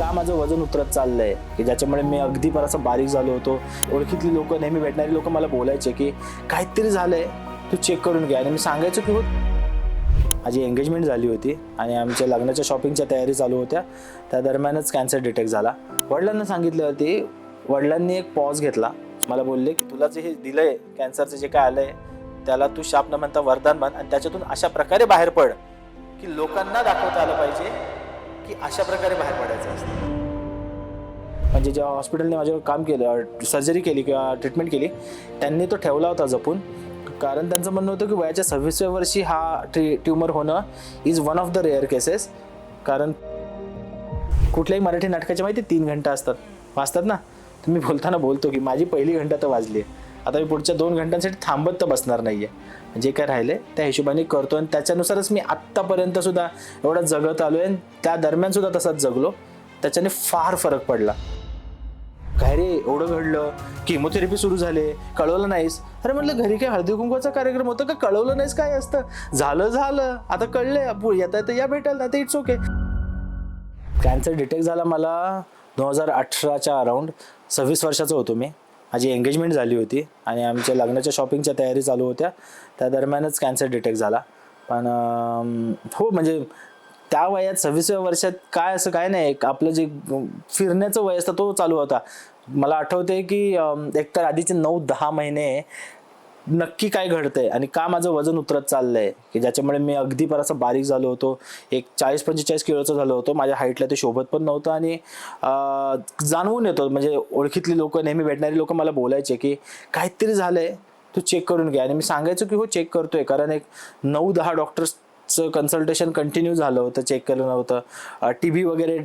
का माझं वजन उतरत चाललंय? की ज्याच्यामुळे मी अगदी पण असं बारीक झालो होतो. ओळखीतली लोक नेहमी भेटणारी लोक मला बोलायचे की काहीतरी झालंय. तू चेक करून घ्या आणि मी सांगायचो की हो. माझी एंगेजमेंट झाली होती आणि आमच्या लग्नाच्या शॉपिंगच्या तयारी चालू होत्या. त्या दरम्यानच कॅन्सर डिटेक्ट झाला. वडिलांना सांगितल्यावरती वडिलांनी एक पॉज घेतला. मला बोलले की तुला जे हे दिलंय कॅन्सरचं जे काय आलंय त्याला तू शाप न म्हणता वरदान मान आणि त्याच्यातून अशा प्रकारे बाहेर पड की लोकांना दाखवता आलं पाहिजे की अशा प्रकारे बाहेर पडायचं असतं. म्हणजे जेव्हा हॉस्पिटलने माझ्यावर काम केलं सर्जरी केली किंवा ट्रीटमेंट केली त्यांनी तो ठेवला होता जपून. कारण त्यांचं म्हणणं होतं की वयाच्या सव्वीसव्या वर्षी हा ट्री ट्युमर होणं is one of the rare cases कारण कुठल्याही मराठी नाटकाच्या माहिती तीन घंटा असतात. वाचतात ना? तुम्ही बोलताना बोलतो की माझी पहिली घंटा तर वाजली आता मी पुढच्या दोन घंटांसाठी थांबत तर बसणार नाही आहे जे काय राहिले त्या हिशोबाने करतो आणि त्याच्यानुसारच मी आत्तापर्यंत सुद्धा एवढा जगत आलो आणि त्या दरम्यान सुद्धा तसाच जगलो. त्याच्याने फार फरक पडला. काय रे एवढं घडलं? किमोथेरपी सुरू झाले. कळवलं नाहीस? अरे म्हटलं घरी काय हळदी कुंकवाचा कार्यक्रम होता का? कळवलं नाहीस काय असतं? झालं झालं. आता कळलंय. पु- येता येतं या भेटायला नाही तर इट्स ओके कॅन्सर डिटेक्ट झाला मला दोन हजार अठराच्या अराऊंड सव्वीस वर्षाचा होतो मी. माझी एंगेजमेंट झाली होती आणि आमच्या लग्नाच्या शॉपिंगच्या तयारी चालू होत्या. त्या दरम्यानच कॅन्सर डिटेक्ट झाला. पण हो म्हणजे त्या वयात सव्वीसव्या वर्षात काय असं काय नाही. एक आपलं जे फिरण्याचं वय असतं तो चालू होता. मला आठवते की एकतर आधीचे नऊ दहा महिने नक्की काय घडतंय? आणि का माझं वजन उतरत चाललंय? की ज्याच्यामुळे मी अगदी पण असं बारीक झालो होतो. एक चाळीस पंचेचाळीस किलोचं झालो होतो. माझ्या हाईटला ते शोभत पण नव्हतं. आणि जाणवून येतो. म्हणजे ओळखीतली लोक नेहमी भेटणारी लोक मला बोलायचे की काहीतरी झालंय. तू चेक करून घ्या आणि मी सांगायचो की हो चेक करतोय. कारण एक नऊ दहा डॉक्टर्स कन्सल्टेशन कंटिन्यू झालं होतं चेक केलं नव्हतं. टी बी वगैरे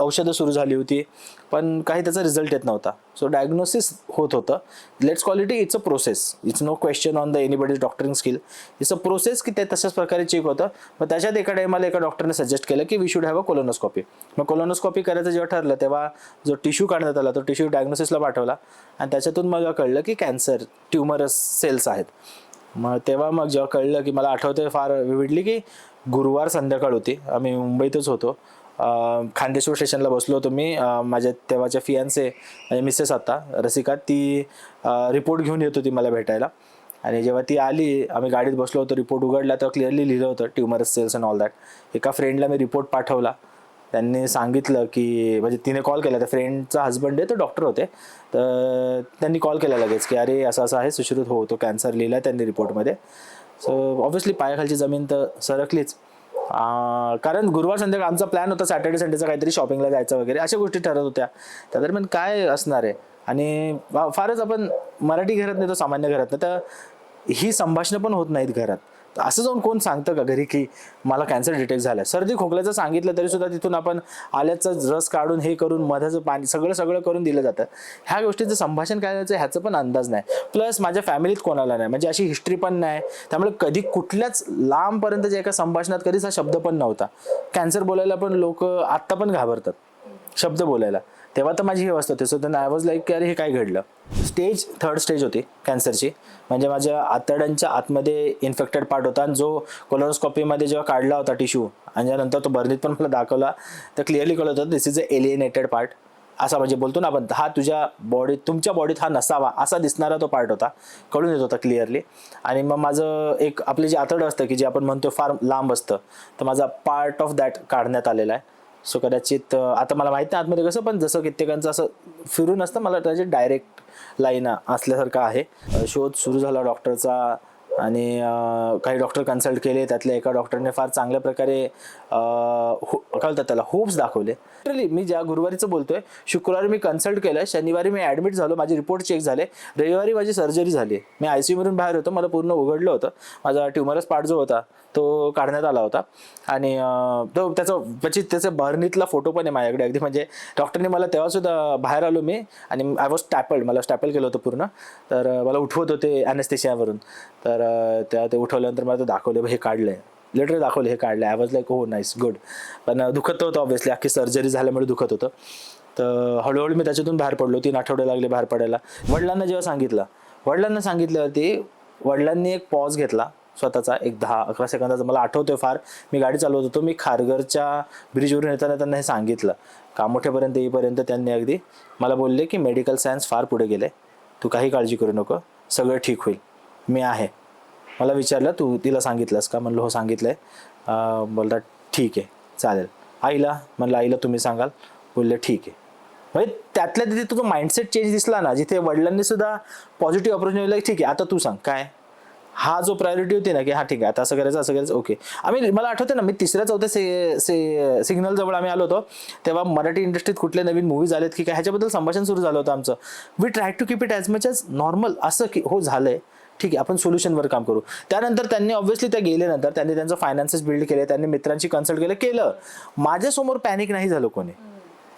औषधं सुरू झाली होती पण काही त्याचा रिझल्ट येत नव्हता. सो डायग्नोसिस होत होतं. Let's quality it's a process it's no question on the anybody's doctoring skill it's a process की ते तशाच प्रकारे चेक होतं. मग त्याच्यात एका टायमाला एका डॉक्टरने सजेस्ट केलं की we should have a colonoscopy मग कोलोनोस्कॉपी करायचं जेव्हा ठरलं तेव्हा जो टिश्यू काढण्यात आला तो टिश्यू डायग्नोसिसला पाठवला. आणि त्याच्यातून मला कळलं की कॅन्सर ट्युमरस सेल्स आहेत. मग तेव्हा मग जेव्हा कळलं की मला आठवते फार विविडली की गुरुवार संध्याकाळ होती. आम्ही मुंबईतच होतो. खांदेश्वर स्टेशनला बसलो होतो मी. माझ्या तेव्हाच्या फियांचे म्हणजे मिसेस आता रसिका ती रिपोर्ट घेऊन येत होती मला भेटायला. आणि जेव्हा ती आली आम्ही गाडीत बसलो होतो. रिपोर्ट उघडला तर क्लिअरली लिहिलं होतं tumorous cells and all that एका फ्रेंडला मी रिपोर्ट पाठवला. त्यांनी सांगितलं की म्हणजे तिने कॉल केला त्या फ्रेंडचा हस्बंड आहे तो डॉक्टर होते. तर त्यांनी कॉल केला लगेच की अरे असं असं आहे सुश्रुत हो तो कॅन्सर लिहिला त्यांनी रिपोर्टमध्ये सो ऑब्व्हियसली पायाखालची जमीन तर सरकलीच. कारण गुरुवार संध्याकाळ आमचा प्लॅन होता सॅटर्डे संडेचा काहीतरी शॉपिंगला जायचं वगैरे अशा गोष्टी ठरत होत्या. त्या दरम्यान काय असणार आहे? आणि फारच आपण मराठी घरात नाही तो सामान्य घरात नाही तर ही संभाषणं पण होत नाहीत घरात. तर असं जाऊन कोण सांगतं का घरी की मला कॅन्सर डिटेक्ट झालं सर्दी खोकल्याचं सांगितलं तरी सुद्धा तिथून आपण आल्याचा रस काढून हे करून मधाचं पाणी सगळं सगळं करून दिलं जातं. ह्या गोष्टीचं संभाषण काय करायचं ह्याचं पण अंदाज नाही. प्लस माझ्या फॅमिलीत कोणाला नाही. म्हणजे अशी हिस्ट्री पण नाही. त्यामुळे कधी कुठल्याच लांबपर्यंतच्या एका संभाषणात कधीच हा शब्द पण नव्हता. कॅन्सर बोलायला पण लोक आत्ता पण घाबरतात. शब्द बोलायला. तेव्हा तर माझी हे असतं होती. सो आय वॉज लाईक की अरे हे काय घडलं? स्टेज थर्ड स्टेज होती कॅन्सरची म्हणजे माझ्या आतड्यांच्या आतमध्ये इन्फेक्टेड पार्ट होता आणि जो कोलोनोस्कॉपीमध्ये जेव्हा काढला होता टिश्यू आणि त्यानंतर तो बर्नीत पण मला दाखवला तर क्लिअरली कळत होतं दिस इज अ एलिएनेटेड पार्ट असा म्हणजे बोलतो ना आपण हा तुझ्या बॉडीत तुमच्या बॉडीत हा नसावा असा दिसणारा तो पार्ट होता. कळून येत होता क्लिअरली आणि मग माझं एक आपले जे आतडं असतं की जे आपण म्हणतो फार लांब असतं तर माझा पार्ट ऑफ दॅट काढण्यात आलेला आहे. सो कदाचित आता मला माहीत नाही आतमध्ये कसं पण जसं कित्येकांचं असं फिरून असतं मला त्याचे डायरेक्ट लाईन असल्यासारखं आहे. शोध सुरू झाला डॉक्टरचा आणि काही डॉक्टर कन्सल्ट केले. त्यातल्या एका डॉक्टरने फार चांगल्या प्रकारे हो- काय बोलतात त्याला होप्स दाखवले. लिटरली मी ज्या गुरुवारीचं बोलतोय शुक्रवारी मी कन्सल्ट केलं शनिवारी मी ॲडमिट झालो माझे रिपोर्ट चेक झाले रविवारी माझी सर्जरी झाली. मी आय सी मधून बाहेर होतो मला पूर्ण उघडलं होतं. माझा ट्युमरस पार्ट जो होता तो काढण्यात आला होता. आणि तो त्याचं म्हणजे त्याचा बर्नीतला फोटो पण आहे माझ्याकडे अगदी. म्हणजे डॉक्टरने मला तेव्हा सुद्धा बाहेर आलो मी आणि आय वॉज टॅपल्ड मला स्टॅपल केलं होतं पूर्ण. तर मला उठवत होते अॅनेस्थेशियावरून तर त्या ते उठवल्यानंतर मला ते दाखवले हे काढलंय. लेटर दाखवले हे काढलं आय वॉज लाईक हो नाईस गुड पण दुखत होतं ऑब्व्हियसली अख्खी सर्जरी झाल्यामुळे दुखत होतं. तर हळूहळू मी त्याच्यातून बाहेर पडलो तीन आठवडे लागले बाहेर पडायला. वडिलांना जेव्हा सांगितलं वडिलांना सांगितल्यावरती वडिलांनी एक पॉज घेतला. स्वतःचा एक दहा अकरा सेकंदाचा. मला आठवतोय फार. मी गाडी चालवत होतो. मी खारघरच्या ब्रिजवरून येताना त्यांना हे सांगितलं. कामोठ्यापर्यंत येईपर्यंत त्यांनी अगदी मला बोलले की मेडिकल सायन्स फार पुढे गेले तू काही काळजी करू नको. सगळं ठीक होईल. मी आहे. मला विचारलं तू तिला सांगितलंस का? म्हणलं हो सांगितलंय. आहे बोलतात ठीक आहे चालेल. आईला? म्हणलं आईला तुम्ही सांगाल. बोलले ठीक आहे. म्हणजे त्यातल्या तिथे तुझा माइंडसेट चेंज दिसला ना जिथे वडिलांनी सुद्धा पॉझिटिव्ह अप्रोच ठीक आहे आता तू सांग काय? हा जो प्रायोरिटी होती ना की हा ठीक आहे आता असं करायचं असं करायचं ओके आम्ही मला आठवतं ना मी तिसऱ्या चौथ्या से से सिग्नल जवळ आम्ही आलो होतो तेव्हा मराठी इंडस्ट्रीत कुठले नवीन मूवीज आलेत की काय ह्याच्याबद्दल संभाषण सुरू झालं होतं आमचं. We try to keep it as much as normal असं की हो झालंय. ठीक आहे आपण सोल्युशनवर काम करू. त्यानंतर त्यांनी ऑब्व्हियसली त्या गेल्यानंतर त्यांनी त्यांचं फायनान्सेस बिल्ड केले त्यांनी मित्रांशी कन्सल्ट केलं केलं. माझ्यासमोर पॅनिक नाही झालं कोणी.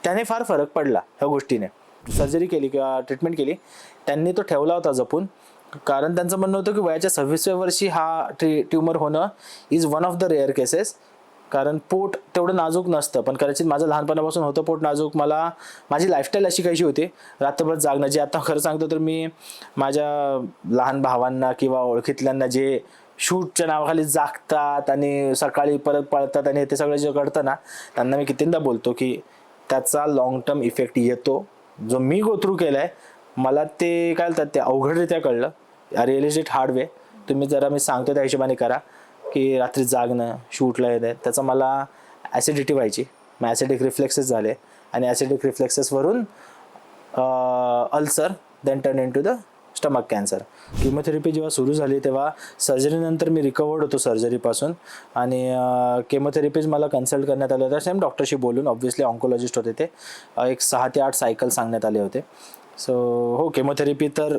त्याने फार फरक पडला ह्या गोष्टीने. सर्जरी केली किंवा ट्रीटमेंट केली त्यांनी तो ठेवला होता जपून. कारण त्यांचं म्हणणं होतं की वयाच्या सव्वीसव्या वर्षी हा ट्री ट्युमर होणं is one of the rare cases कारण पोट तेवढं नाजूक नसतं. पण कदाचित माझं लहानपणापासून होतं पोट नाजूक. मला माझी लाईफस्टाईल अशी कशी होती? रात्रभर जागणं. जे आता खरं सांगतो तर मी माझ्या लहान भावांना किंवा ओळखीतल्यांना जे शूटच्या नावाखाली जागतात आणि सकाळी परत पळतात आणि ते सगळं जे घडतं ना त्यांना मी कितींदा बोलतो की त्याचा लॉंग टर्म इफेक्ट येतो. जो मी गो थ्रू आहे मला ते काय म्हणतात ते अवघडरित्या कळलं. रिअलिस्टिक हार्ड वे तुम्ही जरा मी सांगतो त्या हिशोबाने करा की रात्री जागणं शूटला येते त्याचं मला ॲसिडिटी व्हायची. मग ॲसिडिक रिफ्लेक्सेस झाले. आणि acidic रिफ्लेक्सेसवरून ulcer then turn into the stomach cancer chemotherapy जेव्हा सुरू झाली तेव्हा सर्जरीनंतर मी रिकवर्ड होतो सर्जरीपासून आणि केमोथेरपीज मला कन्सल्ट करण्यात आलं होते. सेम डॉक्टरशी बोलून ऑब्व्हियसली ऑन्कोलॉजिस्ट होते ते. एक सहा ते आठ सायकल सांगण्यात आले होते. सो हो केमोथेरपी तर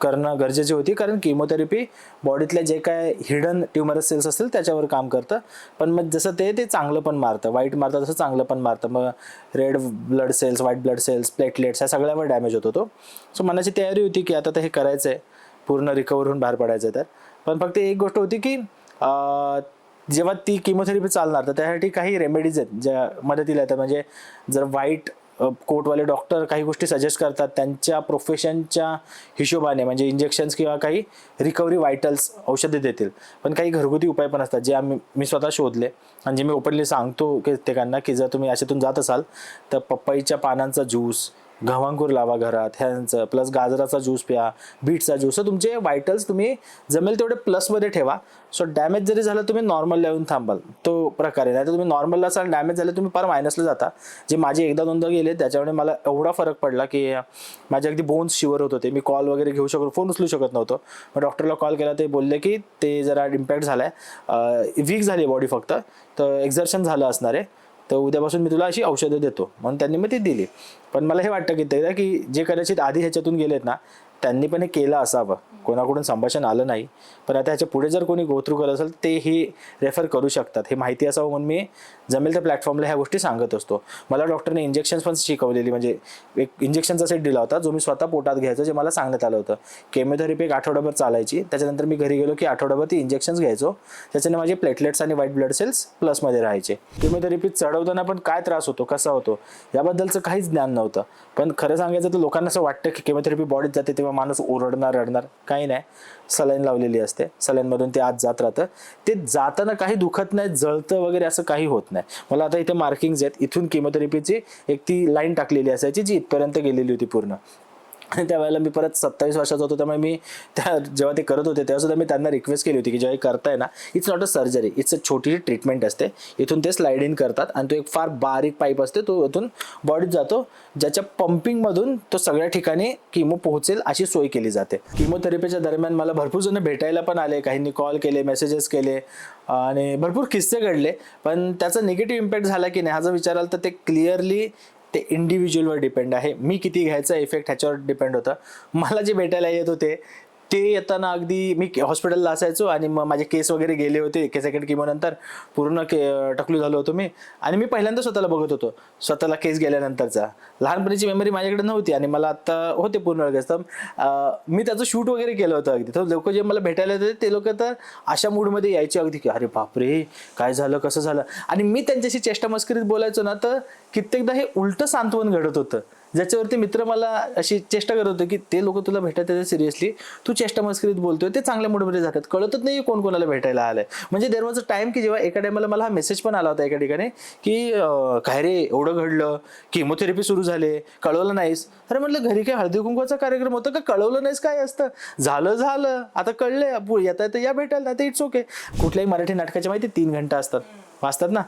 करणं गरजेची होती कारण किमोथेरपी बॉडीतले जे काय हिडन ट्युमरस सेल्स असतील त्याच्यावर काम करतं. पण मग जसं ते ते चांगलं पण मारतं. वाईट मारतं तसं चांगलं पण मारतं. मग red blood cells white blood cells platelets ह्या सगळ्यावर डॅमेज होतो तो सो मनाची तयारी होती की आता तर हे करायचं आहे पूर्ण रिकवर होऊन बाहेर पडायचं आहे तर. पण फक्त एक गोष्ट होती की जेव्हा ती किमोथेरपी चालणार तर त्यासाठी काही रेमेडीज आहेत ज्या मदतीला येतात. म्हणजे जर वाईट कोर्टवाले डॉक्टर काही गोष्टी सजेस्ट करतात. त्यांच्या प्रोफेशनच्या हिशोबाने म्हणजे इंजेक्शन्स किंवा काही रिकव्हरी वायटल्स औषधे देतील. पण काही घरगुती उपाय पण असतात जे आम्ही मी स्वतः शोधले. आणि जे मी ओपनली सांगतो प्रत्येकांना की जर तुम्ही अशातून जात असाल तर पपईच्या पानांचा ज्यूस घवांकूर लावा घरात ह्यांचं प्लस गाजराचा ज्यूस प्या बीटचा ज्यूस तुमचे वायटल्स तुम्ही जमेल तेवढे प्लसमध्ये ठेवा. सो डॅमेज जरी झालं तुम्ही नॉर्मल येऊन थांबाल. तो प्रकार. आहे नाही तर तुम्ही नॉर्मलला असाल डॅमेज झालं तुम्ही फार मायनसला जाता. जे माझे एकदा दोनदा गेले त्याच्यामुळे मला एवढा फरक पडला की माझे अगदी बोन्स शिवर होत होते. मी कॉल वगैरे घेऊ शकतो फोन उचलू शकत नव्हतो. मग डॉक्टरला कॉल केला ते बोलले की ते जरा इम्पॅक्ट झालाय. वीक झाली बॉडी फक्त. तर एक्झर्शन झालं असणार आहे. तर उद्यापासून मी तुला अशी औषधं देतो. म्हणून त्यांनी मग ती दिली. पण मला हे वाटतं की ते की जे कदाचित आधी ह्याच्यातून गेलेत ना त्यांनी पण हे केलं असावं. कोणाकडून संभाषण आलं नाही. पण आता ह्याच्या पुढे जर कोणी गोथ्रू करत असेल ते ही रेफर करू शकतात. हे माहिती असावं म्हणून मी जमेल त्या प्लॅटफॉर्मला ह्या गोष्टी सांगत असतो. मला डॉक्टरने इंजेक्शन्स पण शिकवलेली म्हणजे एक इंजेक्शनचा सेट दिला होता जो मी स्वतः पोटात घ्यायचो जे मला सांगण्यात आलं होतं. केमोथेरपी एक आठवडाभर चालायची. त्याच्यानंतर मी घरी गेलो की आठवडाभर ती इंजेक्शन्स घ्यायचो. त्याच्याने माझे प्लेटलेट्स आणि व्हाईट ब्लड सेल्स प्लसमध्ये राहायचे. केमोथेरपी चढवताना पण काय त्रास होतो कसा होतो याबद्दलचं काहीच ज्ञान नव्हतं. पण खरं सांगायचं तर लोकांना असं वाटतं की केमोथेरपी बॉडीत जाते तेव्हा माणूस ओरडणार रडणार काही नाही. सलाईन लावलेली असते. सलाईनमधून ते आत जात राहतं. ते जाताना काही दुखत नाही जळतं वगैरे असं काही होत नाही. मला आता इथे मार्किंग्स आहेत. इथून केमोथेरपीची एक ती लाईन टाकलेली असायची जी इथपर्यंत गेलेली होती पूर्ण. आणि त्यावेळेला मी परत सत्तावीस वर्षाचा होतो त्यामुळे मी त्या जेव्हा ते करत होते तेव्हा सुद्धा मी त्यांना रिक्वेस्ट केली होती की जेव्हा करताय ना it's not a surgery it's a छोटीशी ट्रीटमेंट असते. इथून ते स्लाइड इन करतात आणि तो एक फार बारीक पाईप असते तो इथून बॉडीत जातो ज्याच्या पंपिंगमधून तो सगळ्या ठिकाणी किमो पोहोचेल अशी सोय केली जाते. किमोथेरपीच्या दरम्यान मला भरपूर जण भेटायला पण आले काहींनी कॉल केले मेसेजेस केले आणि भरपूर किस्से घडले पण त्याचा निगेटिव्ह इम्पॅक्ट झाला की नाही हा जर विचाराल तर ते क्लिअरली ते इंडिव्हिज्युअलवर डिपेंड आहे. मी किती घ्यायचा इफेक्ट ह्याच्यावर डिपेंड होतं. मला जे भेटायला येत होते ते येताना अगदी मी हॉस्पिटलला असायचो आणि मग माझे केस वगैरे गेले होते केसाकडे किंवा नंतर पूर्ण के टकलू झालो होतो मी. आणि मी पहिल्यांदा स्वतःला बघत होतो स्वतःला केस गेल्यानंतरचा. लहानपणीची मेमरी माझ्याकडे नव्हती आणि मला आता होते पूर्ण वेळेस तर मी त्याचं शूट वगैरे केलं होतं अगदी. तर लोक जे मला भेटायला येते ते लोक तर अशा मूडमध्ये यायचे अगदी की अरे बापरे काय झालं कसं झालं? आणि मी त्यांच्याशी चेष्टा मस्करीत बोलायचो ना तर कित्येकदा हे उलटं सांत्वन घडत होतं. ज्याच्यावरती मित्र मला अशी चेष्टा करत होते की ते लोक तुला भेटत येतात सिरियसली तू चेष्टा मस्करीत बोलतोय ते चांगल्या मूडमध्ये जातात. कळतच नाही कोण कोणाला भेटायला आलंय. म्हणजे देर वॉज अ टाइम की जेव्हा एका टायमाला मला हा मेसेज पण आला होता एका ठिकाणी की काय रे एवढं घडलं? किमोथेरपी सुरू झाले. कळवलं नाहीस. अरे म्हटलं घरी काय हळदी कुंकवाचा कार्यक्रम होता का? कळवलं नाहीस काय असतं? झालं झालं. आता कळलंय. येता येतं या भेटायला. नाही तर इट्स ओके कुठल्याही मराठी नाटकाच्या माहिती तीन घंटा असतात. वाचतात ना?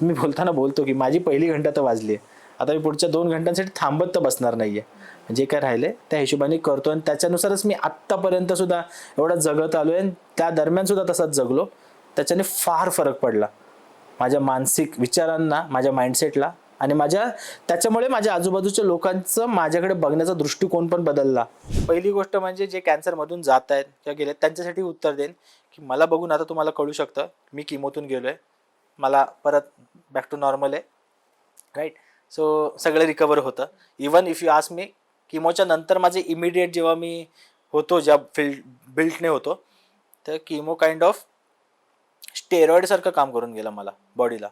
तुम्ही बोलताना बोलतो की माझी पहिली घंटा तर वाजली आहे आता मी पुढच्या दोन घंटांसाठी थांबत तर बसणार नाहीये. जे काय राहिले त्या हिशोबाने करतो आणि त्याच्यानुसारच मी आत्तापर्यंत सुद्धा एवढा जगत आलो आणि त्या दरम्यान सुद्धा तसाच जगलो. त्याच्याने फार फरक पडला. माझ्या मानसिक विचारांना माझ्या माइंडसेटला आणि माझ्या त्याच्यामुळे माझ्या आजूबाजूच्या लोकांचं माझ्याकडे बघण्याचा दृष्टिकोन पण बदलला. पहिली गोष्ट म्हणजे जे कॅन्सरमधून जात आहेत किंवा गेले त्यांच्यासाठी उत्तर देईन की मला बघून आता तुम्हाला कळू शकतं मी किमोतून गेलो आहे मला परत बॅक टू नॉर्मल आहे. राईट सो सगळं रिकवर होतं. Even if you ask me किमोच्या नंतर माझे इमिडिएट जेव्हा मी होतो ज्या फिल्ड बिल्टने होतो तर किमो काइंड ऑफ स्टेरॉइडसारखं काम करून गेलं मला बॉडीला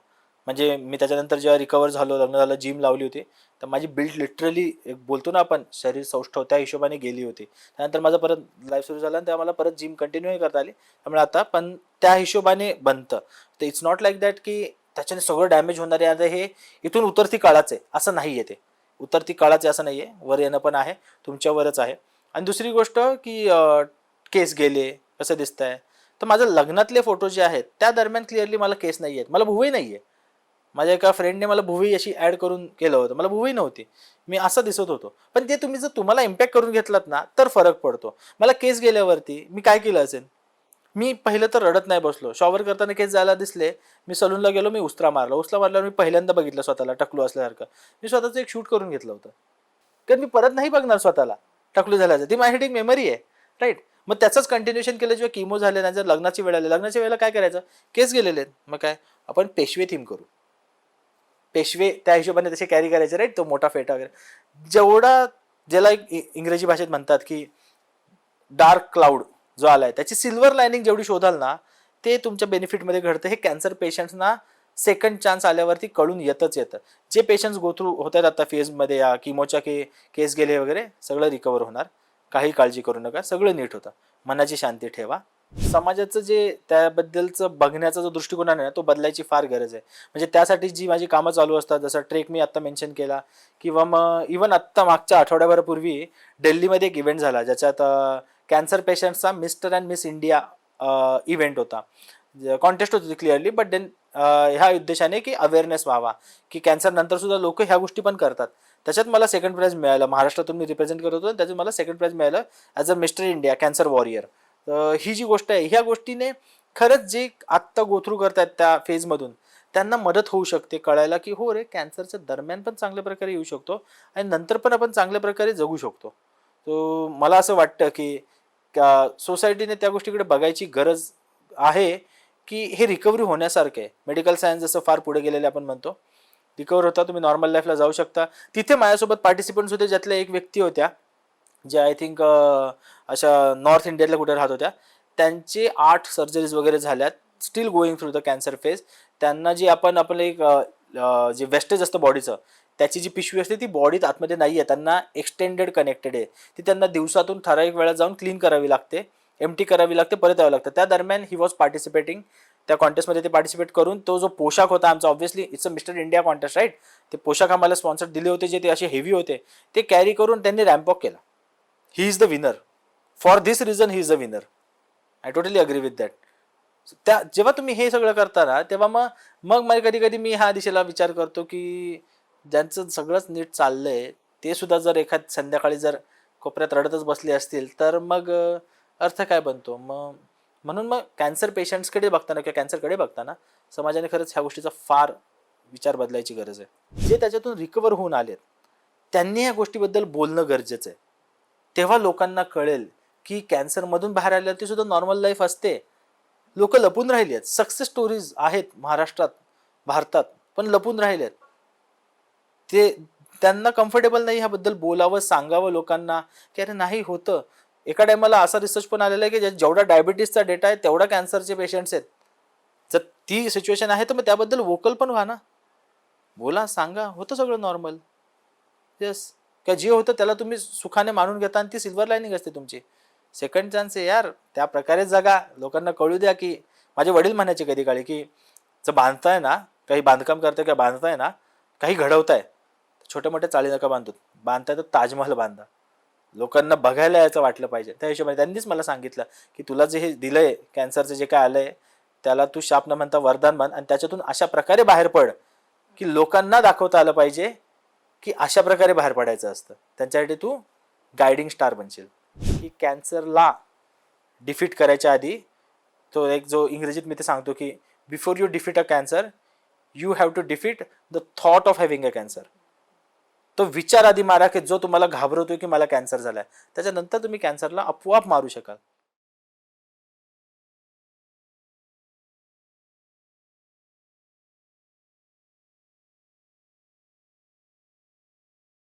म्हणजे मी त्याच्यानंतर जेव्हा रिकवर झालो लग्न झालं जिम लावली होती तर माझी बिल्ड लिटरली एक बोलतो ना आपण शरीर सौष्ठव त्या हिशोबाने गेली होती. त्यानंतर माझं परत लाईफ सुरू झालं आणि तेव्हा मला परत जिम कंटिन्यू करता आली. त्यामुळे आता पण त्या हिशोबाने बनतं. तर इट्स नॉट लाईक दॅट की त्याच्याने सगळं डॅमेज होणार आहे. आता हे इथून उतरती काळाच आहे. असं नाही आहे ते. उतरती काळाच आहे असं नाही आहे. वर येणं पण आहे. तुमच्यावरच आहे. आणि दुसरी गोष्ट की केस गेले कसं दिसतंय? तर माझं लग्नातले फोटो जे आहेत त्या दरम्यान क्लिअरली मला केस नाही आहेत. मला भुवई नाही आहे. माझ्या एका फ्रेंडने मला भुवई अशी ॲड करून केलं होतं. मला भुवई नव्हती. मी असं दिसत होतो. पण ते तुम्ही जर तुम्हाला इम्पॅक्ट करून घेतलात ना तर फरक पडतो. मला केस गेल्यावरती मी काय केलं असेल? मी पहिलं तर रडत नाही बसलो. शॉवर करताना केस जायला दिसले मी सलूनला गेलो मी उस्त्रा मारला. उस्त्रा मारल्यावर मी पहिल्यांदा बघितलं स्वतःला टकलू असल्यासारखं. मी स्वतःचं एक शूट करून घेतलं होतं. कारण मी परत नाही बघणार स्वतःला टकलू झाल्याचं. ती माझ्यासाठी एक मेमरी आहे राईट मग त्याचंच कंटिन्युएशन केलं जेव्हा किमो झाले नाही जर लग्नाची वेळ आली लग्नाच्या वेळेला काय करायचं? केस गेलेले आहेत. मग काय? आपण पेशवे थीम करू. पेशवे त्या हिशोबाने तसे कॅरी करायचे राईट तो मोठा फेटा वगैरे. जेवढा ज्याला एक इ- इंग्रजी भाषेत म्हणतात की डार्क क्लाउड जो आलाय त्याची सिल्वर लायनिंग जेवढी शोधाल ना ते तुमच्या बेनिफिटमध्ये घडतं. हे कॅन्सर पेशंट्सना सेकंड चान्स आल्यावरती कळून येतच येतं. जे पेशंट्स गो थ्रू होत आहेत आता फेजमध्ये या किमोच्या के केस गेले वगैरे सगळं रिकवर होणार. काही काळजी करू नका सगळं नीट होतं. मनाची शांती ठेवा. समाजाचं जे त्याबद्दलचं बघण्याचा जो दृष्टिकोन आहे ना तो बदलायची फार गरज आहे. म्हणजे त्यासाठी जी माझी कामं चालू असतात जसं ट्रेक मी आत्ता मेन्शन केला किंवा मग इवन आत्ता मागच्या आठवड्याभरापूर्वी दिल्लीमध्ये एक इव्हेंट झाला ज्याच्यात कॅन्सर पेशंटचा mister and miss India event होता. कॉन्टेस्ट होती क्लिअरली बट देन ह्या उद्देशाने की अवेअरनेस व्हावा. की कॅन्सर नंतर सुद्धा लोक ह्या गोष्टी पण करतात. त्याच्यात मला सेकंड प्राईज मिळालं. महाराष्ट्रातून मी रिप्रेझेंट करत होतो त्याच्यात मला सेकंड प्राईज मिळालं as a mister India cancer warrior ही जी गोष्ट आहे ह्या गोष्टीने खरंच जे आत्ता गोथ्रू करतात त्या फेजमधून त्यांना मदत होऊ शकते कळायला की हो रे कॅन्सरच्या दरम्यान पण चांगल्या प्रकारे येऊ शकतो आणि नंतर पण आपण चांगल्या प्रकारे जगू शकतो. तो मला असं वाटतं की सोसायटीने त्या गोष्टीकडे बघायची गरज आहे की हे रिकव्हरी होण्यासारखं आहे. मेडिकल सायन्स जसं फार पुढे गेलेले आपण म्हणतो. रिकवर होता तुम्ही नॉर्मल लाईफला जाऊ शकता. तिथे माझ्यासोबत पार्टिसिपंट्स होते ज्यातल्या एक व्यक्ती होत्या ज्या आय थिंक अशा नॉर्थ इंडियातल्या कुठे राहत होत्या. त्यांचे आठ सर्जरीज वगैरे झाल्यात still going through the cancer phase त्यांना जी आपण आपलं एक जे वेस्टेज असतं बॉडीचं त्याची जी पिशवी असते ती बॉडीत आतमध्ये नाही आहे. त्यांना एक्सटेंडेड कनेक्टेड आहे. ती त्यांना दिवसातून ठराविक वेळा जाऊन क्लीन करावी लागते. एम टी करावी लागते परत यावं लागतं. त्या दरम्यान ही वॉज पार्टिसिपेटिंग त्या कॉन्टेस्टमध्ये ते पार्टिसिपेट करून तो जो पोशाख होता आमचा obviously it's a mister India contest right ते पोशाख आम्हाला स्पॉन्सर दिले होते जे ते असे हेवी होते. ते कॅरी करून त्यांनी रॅम्पॉक केला. He is the winner for this reason he is the winner I totally agree with that त्या जेव्हा तुम्ही हे सगळं करता ना तेव्हा मग मग मला कधी कधी मी ह्या दिशेला विचार करतो की ज्यांचं सगळंच नीट चाललंय ते सुद्धा जर एखाद संध्याकाळी जर कोपऱ्यात रडतच बसले असतील तर मग अर्थ काय बनतो? मग म्हणून मग कॅन्सर पेशंट्सकडे बघताना किंवा कॅन्सरकडे बघताना समाजाने खरंच ह्या गोष्टीचा फार विचार बदलायची गरज आहे. जे त्याच्यातून रिकवर होऊन आलेत त्यांनी या गोष्टीबद्दल बोलणं गरजेचं आहे. तेव्हा लोकांना कळेल की कॅन्सरमधून बाहेर आल्यावरती सुद्धा नॉर्मल लाईफ असते. लोक लपून राहिली आहेत सक्सेस स्टोरीज आहेत महाराष्ट्रात भारतात पण लपून राहिले आहेत ते त्यांना कम्फर्टेबल नाही ह्याबद्दल बोलावं सांगावं लोकांना की अरे नाही होतं. एका टायमाला असा रिसर्च पण आलेला आहे की ज्या- जेवढा डायबिटीसचा डेटा आहे तेवढा कॅन्सरचे पेशंट्स आहेत. जर ती सिच्युएशन आहे तर मग त्याबद्दल वोकल पण व्हा ना. बोला सांगा होतं सगळं नॉर्मल येस किंवा जे होतं त्याला तुम्ही सुखाने मानून घेता आणि ती सिल्वर लाईनिंग असते तुमची. सेकंड चान्स आहे यार. त्या प्रकारे जगा. लोकांना कळू द्या की माझे वडील म्हणायचे कधी काळी की जर बांधताय ना काही बांधकाम करताय किंवा बांधताय ना काही घडवताय छोट्या मोठ्या चाळी नका बांधतो बांधता तर ताजमहल बांधा. लोकांना बघायला यायचं वाटलं पाहिजे. त्या हिशोबाने त्यांनीच मला सांगितलं की तुला जे हे दिलंय कॅन्सरचं जे काय आलंय त्याला तू शाप न म्हणता वरदान मान आणि त्याच्यातून अशा प्रकारे बाहेर पड की लोकांना दाखवता आलं पाहिजे की अशा प्रकारे बाहेर पडायचं असतं. त्यांच्यासाठी तू गायडिंग स्टार बनशील. की कॅन्सरला डिफीट करायच्या आधी तो एक जो इंग्रजीत मी ते सांगतो की before you defeat a cancer you have to defeat the thought of having a cancer तो विचार आधी मारा की जो तुम्हाला घाबरवतोय की मला कॅन्सर झालाय. त्याच्यानंतर तुम्ही कॅन्सरला आपोआप मारू शकाल.